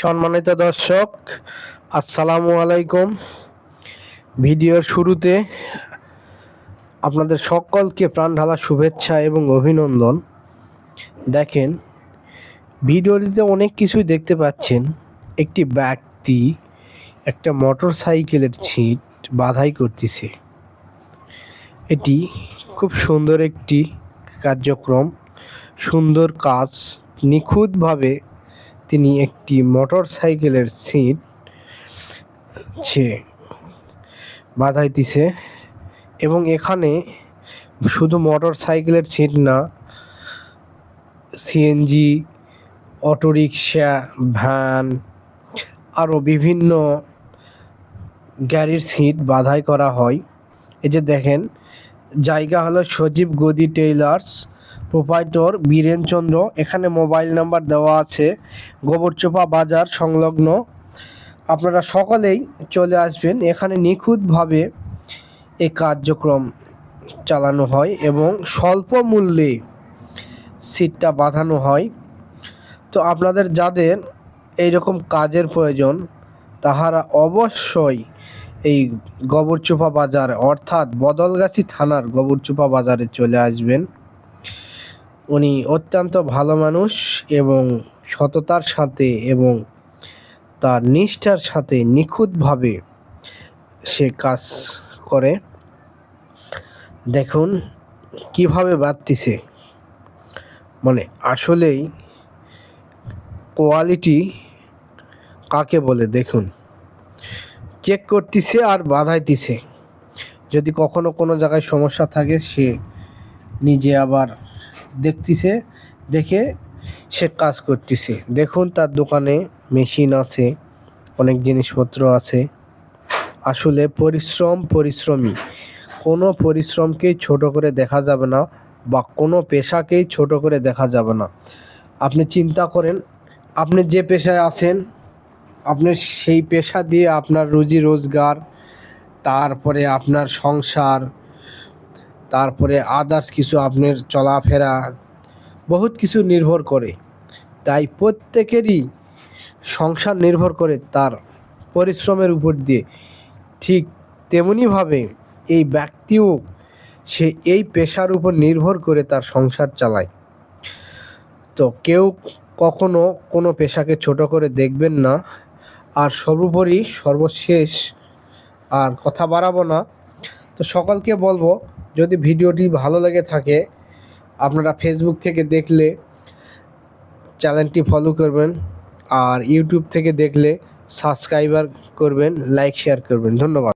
সম্মানিত দর্শক, আসসালামু আলাইকুম। ভিডিওর শুরুতে আপনাদের সকলকে প্রাণ ঢালা শুভেচ্ছা এবং অভিনন্দন। দেখেন, ভিডিওটিতে অনেক কিছুই দেখতে পাচ্ছেন। একটি ব্যক্তি একটা মোটর সাইকেলের ছিট বাধাই করতেছে। এটি খুব সুন্দর একটি কার্যক্রম, সুন্দর কাজ, নিখুঁতভাবে তিনি একটি মোটর সাইকেলের সিট সে বাঁধাইতেছে এবং এখানে শুধু মোটর সাইকেলের সিট না সিএনজি অটোরিকশা, ভ্যান, আরও বিভিন্ন গাড়ির সিট বাধাই করা হয়। এই যে দেখেন, জায়গা হলো সজীব গদি টেইলার্স। প্রোপাইটর বীরেনচন্দ্র এখানে মোবাইল নাম্বার দেওয়া আছে, গোবরচোপা বাজার সংলগ্ন। আপনারা সকলেই চলে আসবেন, এখানে নিখুঁতভাবে এই কার্যক্রম চালানো হয় এবং স্বল্প মূল্যে সিটটা বাঁধানো হয়। তো আপনাদের যাদের এইরকম কাজের প্রয়োজন, তাহারা অবশ্যই এই গোবরচোপা বাজার, অর্থাৎ বদলগাছি থানার গোবরচোপা বাজারে চলে আসবেন। উনি অত্যন্ত ভালো মানুষ এবং সততার সাথে এবং তার নিষ্ঠার সাথে নিখুঁতভাবে সে কাজ করে। দেখুন কীভাবে বাড়তিছে। মানে আসলেই কোয়ালিটি কাকে বলে দেখুন। চেক করতেছে আর বাধাইতেছে। যদি কখনো কোনো জায়গায় সমস্যা থাকে সে নিজে আবার দেখতেছে, দেখে সে কাজ করতেছে। দেখুন তার দোকানে মেশিন আছে, অনেক জিনিসপত্র আছে। আসলে পরিশ্রম পরিশ্রমী। কোনো পরিশ্রমকেই ছোট করে দেখা যাবে না বা কোনো পেশাকেই ছোট করে দেখা যাবে না। আপনি চিন্তা করেন, আপনি যে পেশায় আছেন, আপনি সেই পেশা দিয়ে আপনার রুজি রোজগার, তারপরে আপনার সংসার তারপরে আদার্স কিছু আপনার চলাফেরা, বহুত কিছু নির্ভর করে। তাই প্রত্যেকেরই সংসার নির্ভর করে তার পরিশ্রমের উপর দিয়ে। ঠিক তেমনিভাবে এই ব্যক্তিও সে এই পেশার উপর নির্ভর করে তার সংসার চালায়। তো কেউ কখনো কোনো পেশাকে ছোট করে দেখবেন না। আর সর্বোপরি সর্বশেষ আর কথা বাড়াবো না। তো সকলকে বলব যদি ভিডিওটি ভালো লেগে থাকে, আপনারা ফেসবুক থেকে দেখলে চ্যানেলটি ফলো করবেন আর ইউটিউব থেকে দেখলে সাবস্ক্রাইবার করবেন লাইক শেয়ার করবেন। ধন্যবাদ।